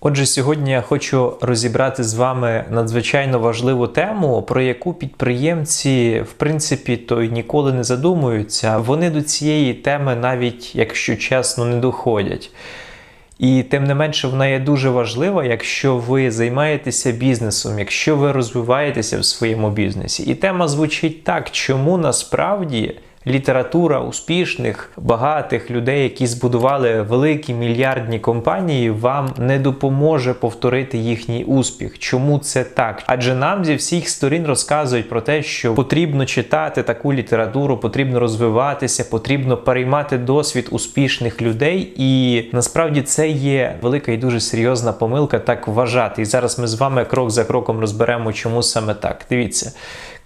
Отже, сьогодні я хочу розібрати з вами надзвичайно важливу тему, про яку підприємці, в принципі, то й ніколи не задумуються. Вони до цієї теми, навіть якщо чесно, не доходять. І тим не менше, вона є дуже важлива, якщо ви займаєтеся бізнесом, якщо ви розвиваєтеся в своєму бізнесі. І тема звучить так, чому насправді література успішних, багатих людей, які збудували великі мільярдні компанії, вам не допоможе повторити їхній успіх. Чому це так? Адже нам зі всіх сторін розказують про те, що потрібно читати таку літературу, потрібно розвиватися, потрібно переймати досвід успішних людей. І насправді це є велика і дуже серйозна помилка так вважати. І зараз ми з вами крок за кроком розберемо, чому саме так. Дивіться.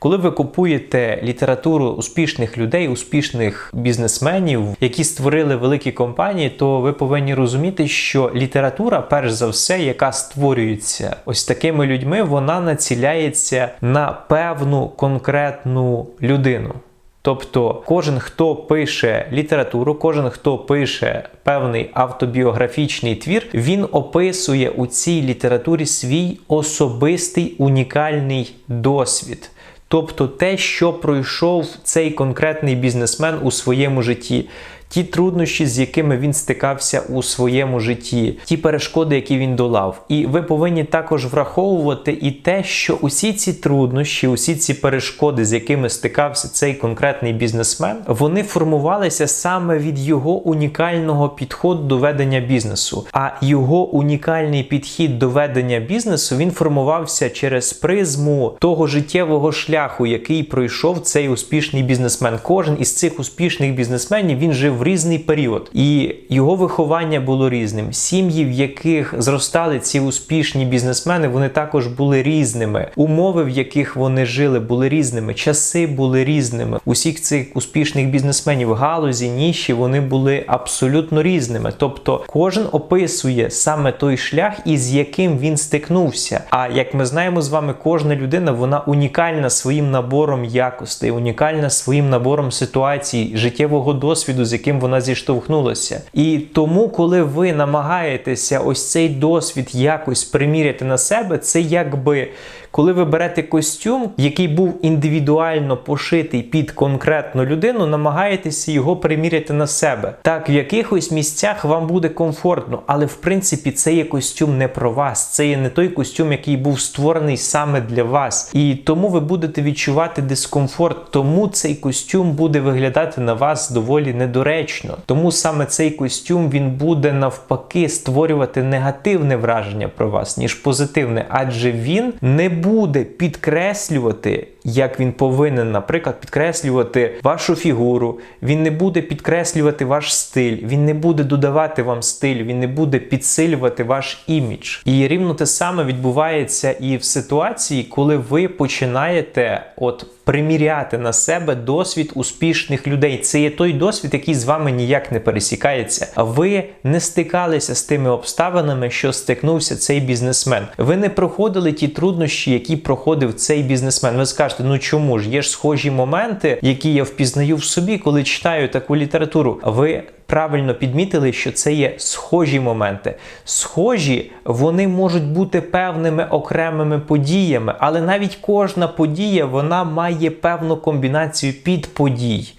Коли ви купуєте літературу успішних людей, успішних бізнесменів, які створили великі компанії, то ви повинні розуміти, що література, перш за все, яка створюється ось такими людьми, вона націляється на певну конкретну людину. Тобто кожен, хто пише літературу, кожен, хто пише певний автобіографічний твір, він описує у цій літературі свій особистий унікальний досвід. Тобто те, що пройшов цей конкретний бізнесмен у своєму житті, ті труднощі, з якими він стикався у своєму житті, ті перешкоди, які він долав. І ви повинні також враховувати і те, що усі ці труднощі, усі ці перешкоди, з якими стикався цей конкретний бізнесмен, вони формувалися саме від його унікального підходу до ведення бізнесу. А його унікальний підхід до ведення бізнесу він формувався через призму того життєвого шляху, який пройшов цей успішний бізнесмен. Кожен із цих успішних бізнесменів він жив в різний період, і його виховання було різним. Сім'ї, в яких зростали ці успішні бізнесмени, вони також були різними. Умови, в яких вони жили, були різними. Часи були різними. Усіх цих успішних бізнесменів галузі, ніші, вони були абсолютно різними. Тобто, кожен описує саме той шлях, із яким він стикнувся. А як ми знаємо з вами, кожна людина вона унікальна своїм набором якостей, унікальна своїм набором ситуацій, життєвого досвіду, з яким яким вона зіштовхнулася. І тому, коли ви намагаєтеся ось цей досвід якось приміряти на себе, це якби коли ви берете костюм, який був індивідуально пошитий під конкретну людину, намагаєтеся його приміряти на себе. Так, в якихось місцях вам буде комфортно, але в принципі це є костюм не про вас. Це є не той костюм, який був створений саме для вас. І тому ви будете відчувати дискомфорт, тому цей костюм буде виглядати на вас доволі недоречно. Тому саме цей костюм він буде навпаки створювати негативне враження про вас, ніж позитивне, адже він не буде підкреслювати, як він повинен, наприклад, підкреслювати вашу фігуру, він не буде підкреслювати ваш стиль, він не буде додавати вам стиль, він не буде підсилювати ваш імідж. І рівно те саме відбувається і в ситуації, коли ви починаєте от приміряти на себе досвід успішних людей. Це є той досвід, який з вами ніяк не пересікається. Ви не стикалися з тими обставинами, що стикнувся цей бізнесмен. Ви не проходили ті труднощі, які проходив цей бізнесмен. Ви скажете, ну чому ж є ж схожі моменти, які я впізнаю в собі, коли читаю таку літературу. Ви правильно підмітили, що це є схожі моменти. Схожі, вони можуть бути певними окремими подіями, але навіть кожна подія вона має певну комбінацію підподій.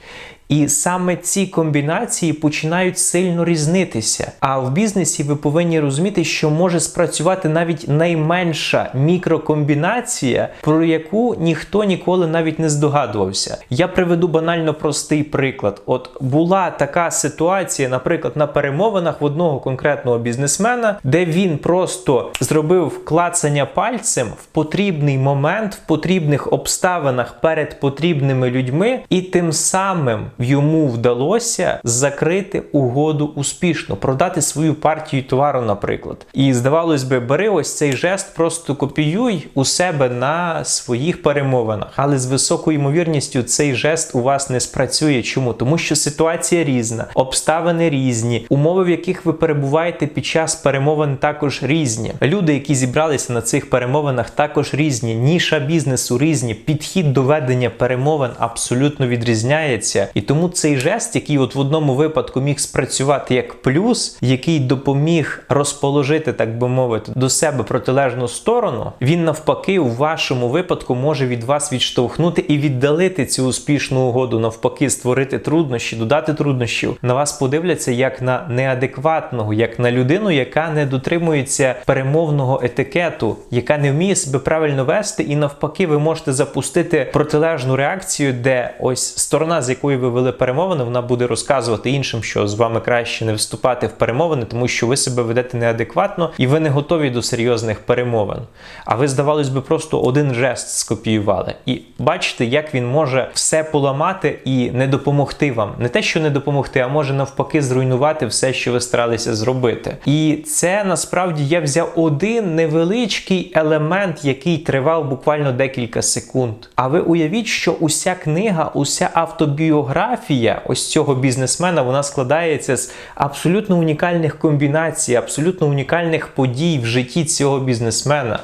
І саме ці комбінації починають сильно різнитися. А в бізнесі ви повинні розуміти, що може спрацювати навіть найменша мікрокомбінація, про яку ніхто ніколи навіть не здогадувався. Я приведу банально простий приклад. От була така ситуація, наприклад, на перемовинах в одного конкретного бізнесмена, де він просто зробив клацання пальцем в потрібний момент, в потрібних обставинах перед потрібними людьми, і тим самим йому вдалося закрити угоду успішно, продати свою партію товару, наприклад. І здавалось би, бери ось цей жест, просто копіюй у себе на своїх перемовинах. Але з високою ймовірністю цей жест у вас не спрацює. Чому? Тому що ситуація різна, обставини різні, умови, в яких ви перебуваєте під час перемовин, також різні. Люди, які зібралися на цих перемовинах, також різні. Ніша бізнесу різні. Підхід до ведення перемовин абсолютно відрізняється. І тому цей жест, який от в одному випадку міг спрацювати як плюс, який допоміг розположити, так би мовити, до себе протилежну сторону, він навпаки у вашому випадку може від вас відштовхнути і віддалити цю успішну угоду, навпаки, створити труднощі, додати труднощів. На вас подивляться як на неадекватного, як на людину, яка не дотримується перемовного етикету, яка не вміє себе правильно вести, і навпаки, ви можете запустити протилежну реакцію, де ось сторона, з якою ви вели перемовини, вона буде розказувати іншим, що з вами краще не вступати в перемовини, тому що ви себе ведете неадекватно і ви не готові до серйозних перемовин. А ви, здавалось би, просто один жест скопіювали. І бачите, як він може все поламати і не допомогти вам. Не те, що не допомогти, а може навпаки зруйнувати все, що ви старалися зробити. І це насправді я взяв один невеличкий елемент, який тривав буквально декілька секунд. А ви уявіть, що уся книга, уся автобіографія ось цього бізнесмена вона складається з абсолютно унікальних комбінацій, абсолютно унікальних подій в житті цього бізнесмена.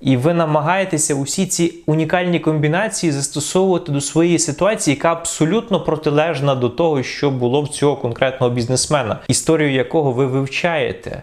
І ви намагаєтеся усі ці унікальні комбінації застосовувати до своєї ситуації, яка абсолютно протилежна до того, що було в цього конкретного бізнесмена, історію якого ви вивчаєте.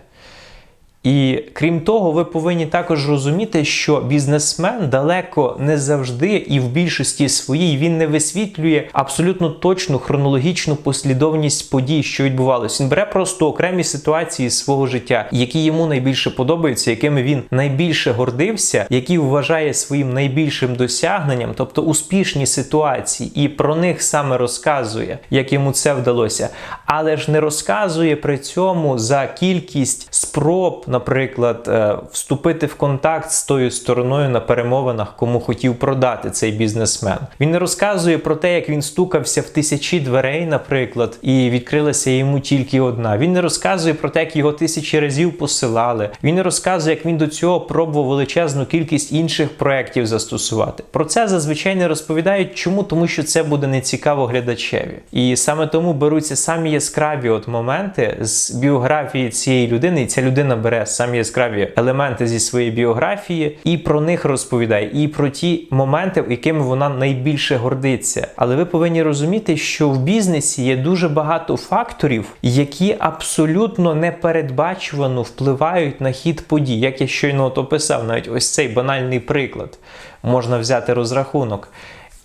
І крім того, ви повинні також розуміти, що бізнесмен далеко не завжди і в більшості своїй він не висвітлює абсолютно точну хронологічну послідовність подій, що відбувалося. Він бере просто окремі ситуації свого життя, які йому найбільше подобаються, якими він найбільше гордився, які вважає своїм найбільшим досягненням, тобто успішні ситуації, і про них саме розказує, як йому це вдалося, але ж не розказує при цьому за кількість спроб наприклад, е, вступити в контакт з тою стороною на перемовинах, кому хотів продати цей бізнесмен. Він не розказує про те, як він стукався в тисячі дверей, наприклад, і відкрилася йому тільки одна. Він не розказує про те, як його тисячі разів посилали. Він не розказує, як він до цього пробував величезну кількість інших проєктів застосувати. Про це зазвичай не розповідають. Чому? Тому що це буде нецікаво глядачеві. І саме тому беруться самі яскраві от моменти з біографії цієї людини, і ця людина бере самі яскраві елементи зі своєї біографії і про них розповідає, і про ті моменти, якими вона найбільше гордиться. Але ви повинні розуміти, що в бізнесі є дуже багато факторів, які абсолютно непередбачувано впливають на хід подій. Як я щойно от описав, навіть ось цей банальний приклад можна взяти розрахунок.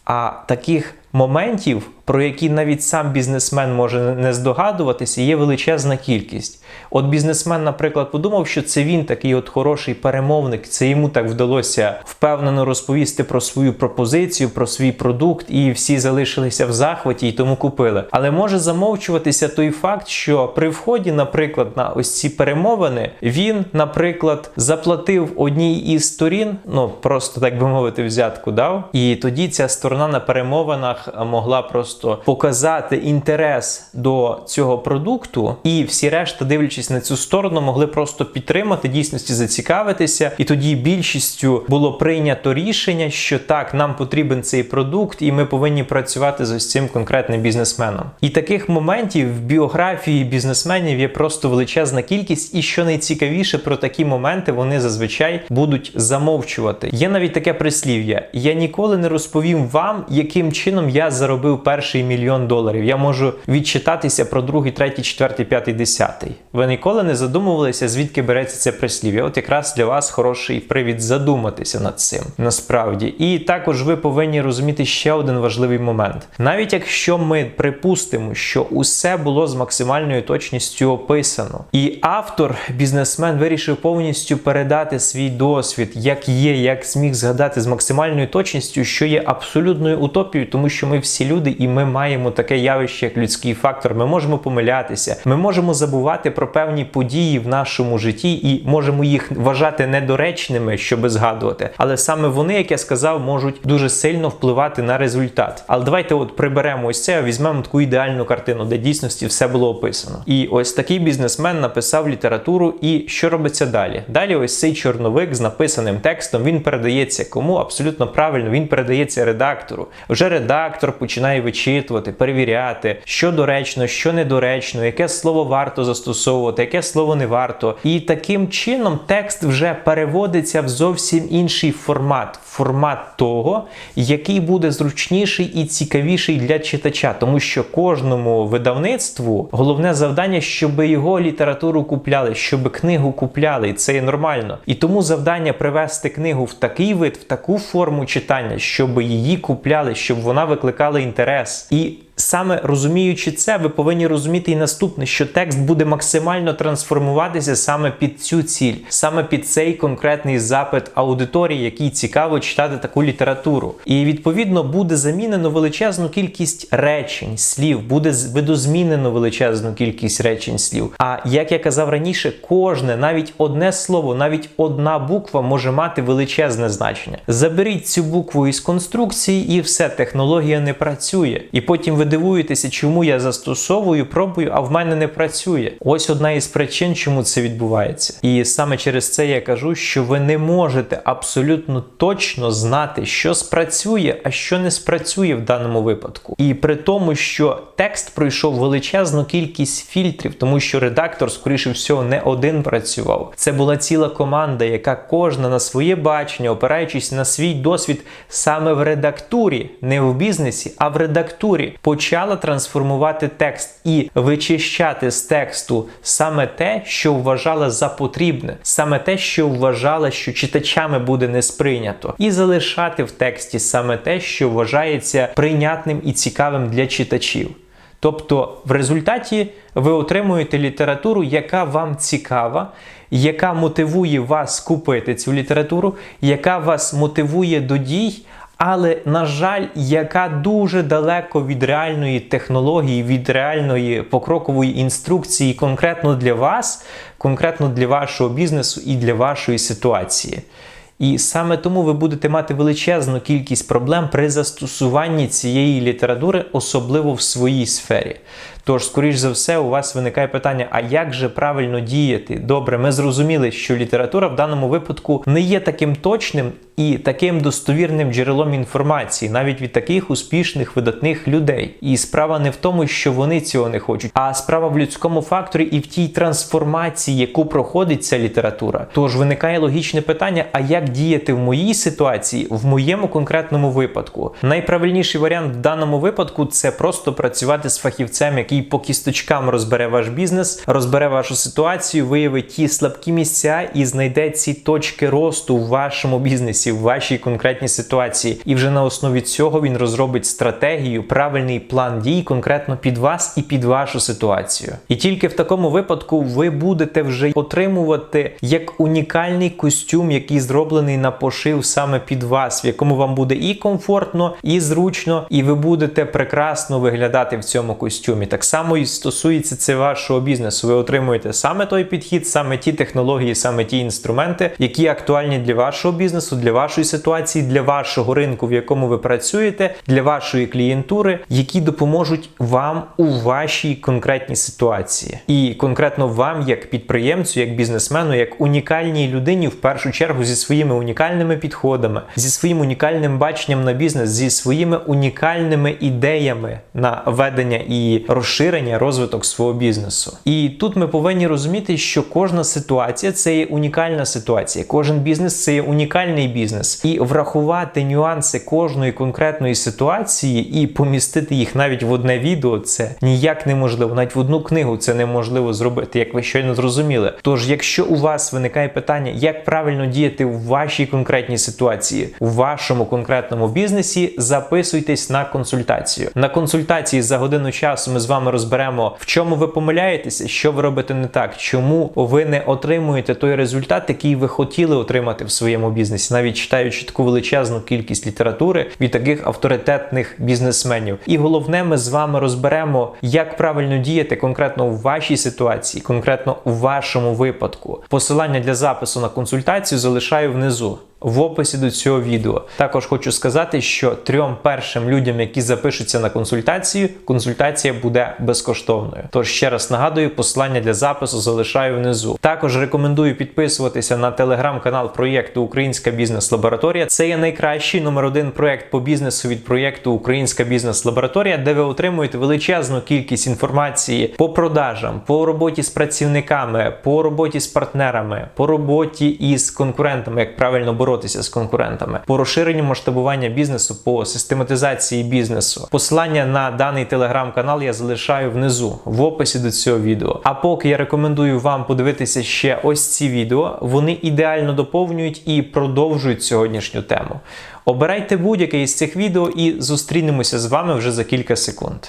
А таких моментів, про які навіть сам бізнесмен може не здогадуватися, є величезна кількість. От бізнесмен, наприклад, подумав, що це він такий от хороший перемовник, це йому так вдалося впевнено розповісти про свою пропозицію, про свій продукт, і всі залишилися в захваті і тому купили. Але може замовчуватися той факт, що при вході, наприклад, на ось ці перемовини, він, наприклад, заплатив одній із сторін, ну просто так би мовити, взятку дав, і тоді ця сторона на перемовинах могла просто показати інтерес до цього продукту, і всі решта, дивлячись на цю сторону, могли просто підтримати, дійсності зацікавитися. І тоді більшістю було прийнято рішення, що так, нам потрібен цей продукт, і ми повинні працювати з ось цим конкретним бізнесменом. І таких моментів в біографії бізнесменів є просто величезна кількість, і що найцікавіше про такі моменти вони зазвичай будуть замовчувати. Є навіть таке прислів'я: я ніколи не розповім вам, яким чином я заробив перший мільйон доларів. Я можу відчитатися про другий, третій, четвертий, п'ятий, десятий. Ви ніколи не задумувалися, звідки береться це прислів'я? От якраз для вас хороший привід задуматися над цим насправді. І також ви повинні розуміти ще один важливий момент. Навіть якщо ми припустимо, що усе було з максимальною точністю описано, і автор, бізнесмен, вирішив повністю передати свій досвід, як є, як зміг згадати з максимальною точністю, що є абсолютною утопією, тому що ми всі люди, і ми маємо таке явище, як людський фактор. Ми можемо помилятися, ми можемо забувати про певні події в нашому житті і можемо їх вважати недоречними, щоб згадувати. Але саме вони, як я сказав, можуть дуже сильно впливати на результат. Але давайте от приберемо ось це, візьмемо таку ідеальну картину, де дійсності все було описано. І ось такий бізнесмен написав літературу. І що робиться далі? Далі, ось цей чорновик з написаним текстом він передається кому абсолютно правильно. Він передається редактору. Вже редактор редактор починає вичитувати, перевіряти, що доречно, що недоречно, яке слово варто застосовувати, яке слово не варто. І таким чином текст вже переводиться в зовсім інший формат формат того, який буде зручніший і цікавіший для читача, тому що кожному видавництву головне завдання, щоб його літературу купляли, щоб книгу купляли, і це є нормально. І тому завдання привести книгу в такий вид, в таку форму читання, щоб її купляли, щоб вона викликала інтерес. І Саме розуміючи це, ви повинні розуміти і наступне, що текст буде максимально трансформуватися саме під цю ціль, саме під цей конкретний запит аудиторії, який цікаво читати таку літературу. І відповідно буде замінено величезну кількість речень, слів, буде видозмінено величезну кількість речень слів. А як я казав раніше, кожне, навіть одне слово, навіть одна буква може мати величезне значення. Заберіть цю букву із конструкції, і все, технологія не працює. І потім ви дивуєтеся, чому я застосовую, пробую, а в мене не працює. Ось одна із причин, чому це відбувається. І саме через це я кажу, що ви не можете абсолютно точно знати, що спрацює, а що не спрацює в даному випадку. І при тому, що текст пройшов величезну кількість фільтрів, тому що редактор, скоріше всього, не один працював. Це була ціла команда, яка кожна на своє бачення, опираючись на свій досвід саме в редактурі, не в бізнесі, а в редактурі почала трансформувати текст і вичищати з тексту саме те, що вважала за потрібне, саме те, що вважала, що читачами буде не сприйнято, і залишати в тексті саме те, що вважається прийнятним і цікавим для читачів. Тобто, в результаті ви отримуєте літературу, яка вам цікава, яка мотивує вас купити цю літературу, яка вас мотивує до дій, але, на жаль, яка дуже далеко від реальної технології, від реальної покрокової інструкції, конкретно для вас, конкретно для вашого бізнесу і для вашої ситуації. І саме тому ви будете мати величезну кількість проблем при застосуванні цієї літератури, особливо в своїй сфері. Тож, скоріш за все, у вас виникає питання: а як же правильно діяти? Добре, ми зрозуміли, що література в даному випадку не є таким точним і таким достовірним джерелом інформації, навіть від таких успішних видатних людей. І справа не в тому, що вони цього не хочуть, а справа в людському факторі і в тій трансформації, яку проходить ця література. Тож виникає логічне питання: а як діяти в моїй ситуації, в моєму конкретному випадку? Найправильніший варіант в даному випадку це просто працювати з фахівцем, який по кісточкам розбере ваш бізнес, розбере вашу ситуацію, виявить ті слабкі місця і знайде ці точки росту в вашому бізнесі, в вашій конкретній ситуації. І вже на основі цього він розробить стратегію, правильний план дій конкретно під вас і під вашу ситуацію. І тільки в такому випадку ви будете вже отримувати як унікальний костюм, який зроблений на пошив саме під вас, в якому вам буде і комфортно, і зручно, і ви будете прекрасно виглядати в цьому костюмі. Так само і стосується це вашого бізнесу. Ви отримуєте саме той підхід, саме ті технології, саме ті інструменти, які актуальні для вашого бізнесу, для вашої ситуації, для вашого ринку, в якому ви працюєте, для вашої клієнтури, які допоможуть вам у вашій конкретній ситуації, і конкретно вам, як підприємцю, як бізнесмену, як унікальній людині, в першу чергу зі своїми унікальними підходами, зі своїм унікальним баченням на бізнес, зі своїми унікальними ідеями на ведення і розширення, розвиток свого бізнесу. І тут ми повинні розуміти, що кожна ситуація це є унікальна ситуація, кожен бізнес це є унікальний бізнес, і врахувати нюанси кожної конкретної ситуації і помістити їх навіть в одне відео це ніяк неможливо. Навіть в одну книгу це неможливо зробити, як ви щойно зрозуміли. Тож, якщо у вас виникає питання, як правильно діяти в вашій конкретній ситуації, у вашому конкретному бізнесі, записуйтесь на консультацію. На консультації за годину часу ми з вами розберемо, в чому ви помиляєтеся, що ви робите не так, чому ви не отримуєте той результат, який ви хотіли отримати в своєму бізнесі, навіть читаючи таку величезну кількість літератури від таких авторитетних бізнесменів. І головне, ми з вами розберемо, як правильно діяти конкретно в вашій ситуації, конкретно у вашому випадку. Посилання для запису на консультацію залишаю внизу. mesor в описі до цього відео. Також хочу сказати, що трьом першим людям, які запишуться на консультацію, консультація буде безкоштовною. Тож ще раз нагадую, посилання для запису залишаю внизу. Також рекомендую підписуватися на телеграм-канал проєкту Українська бізнес-лабораторія. Це є найкращий номер один проєкт по бізнесу від проєкту Українська бізнес-лабораторія, де ви отримуєте величезну кількість інформації по продажам, по роботі з працівниками, по роботі з партнерами, по роботі із конкурентами, як правильно боротися з конкурентами, по розширенню масштабування бізнесу, по систематизації бізнесу. Посилання на даний телеграм-канал я залишаю внизу в описі до цього відео. А поки я рекомендую вам подивитися ще ось ці відео, вони ідеально доповнюють і продовжують сьогоднішню тему. Обирайте будь-яке із цих відео і зустрінемося з вами вже за кілька секунд.